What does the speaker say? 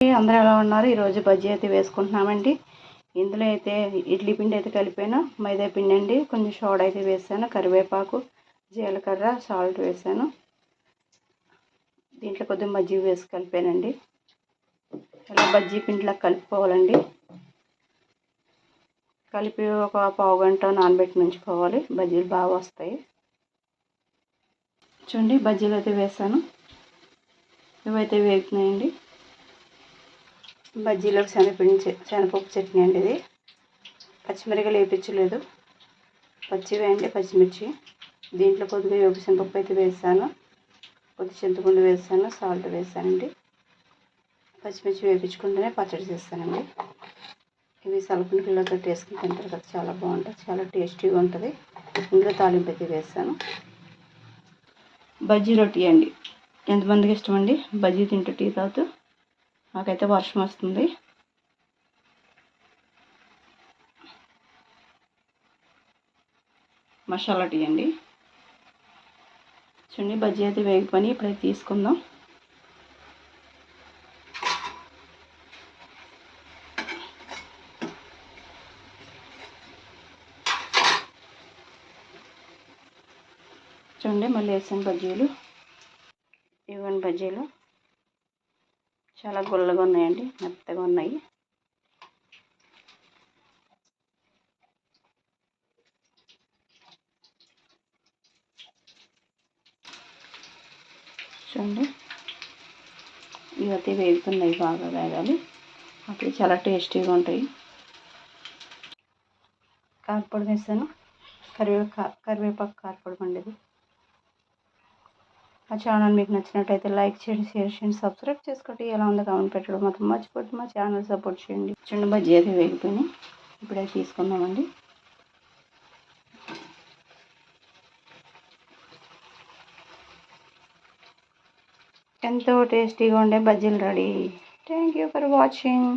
అందరూ ఎలా ఉన్నారు? ఈరోజు బజ్జీ అయితే వేసుకుంటున్నామండి. ఇందులో అయితే ఇడ్లీ పిండి అయితే కలిపాను. మైదా పిండి అండి. కొంచెం సోడా అయితే వేసాను. కరివేపాకు జీలకర్ర సాల్ట్ వేసాను. దీంట్లో కొద్దిగా బజ్జీ వేసి కలిపానండి. ఇలా బజ్జీ పిండిలా కలుపుకోవాలండి. కలిపి ఒక పావు గంట నానబెట్టి ఉంచుకోవాలి బజ్జీలు బాగా వస్తాయి. చూడండి బజ్జీలు అయితే వేసాను. ఇవైతే వేగుతున్నాయండి. బజ్జీలోకి శనగపిండి శనగపప్పు చట్నీ అండి ఇది. పచ్చిమిరకాయలు వేయించలేదు. పచ్చి వేయండి పచ్చిమిర్చి. దీంట్లో కొద్దిగా వేపు శనగపప్పు అయితే వేసాను కొద్ది చింతపండు వేసాను సాల్ట్ వేసానండి పచ్చిమిర్చి వేపించుకుంటేనే పచ్చడి చేస్తానండి. ఇవి సలపునికల్లో కట్టి వేసుకుని తింటారు కదా చాలా బాగుంటుంది చాలా టేస్టీగా ఉంటుంది. ఇందులో తాలింపు అయితే వేసాను బజ్జీ రొట్టి అండి. ఎంతమందికి ఇష్టం అండి బజ్జీ తింటూ టీ తాగుతూ నాకైతే వర్షం వస్తుంది. మసాలా టీ అండి. చూడండి బజ్జీ అయితే వేగిపోయి ఇప్పుడైతే తీసుకుందాం. చూడండి మళ్ళీ వేసాను బజ్జీలు. ఇవ్వండి బజ్జీలు. చాలా గుల్లగా ఉన్నాయండి మెత్తగా ఉన్నాయి. చూడండి. ఇవైతే వేగుతున్నాయి బాగా వేగాలి. అప్పుడు చాలా టేస్టీగా ఉంటాయి. కారపొడి వేసాను. కరివేపా కరివేపాకు కారపొడి పండేది. మా ఛానల్ మీకు నచ్చినట్టయితే లైక్ చేయండి షేర్ చేయండి సబ్స్క్రైబ్ చేసుకోండి. ఎలా ఉందో కామెంట్ పెట్టడం మాత్రం మర్చిపోతే మా ఛానల్ సపోర్ట్ చేయండి. చిన్న బజ్జీ అయితే వేగిపోయినాయి. ఇప్పుడే తీసుకుందామండి. ఎంతో టేస్టీగా ఉండే బజ్జీలు ready. Thank you for watching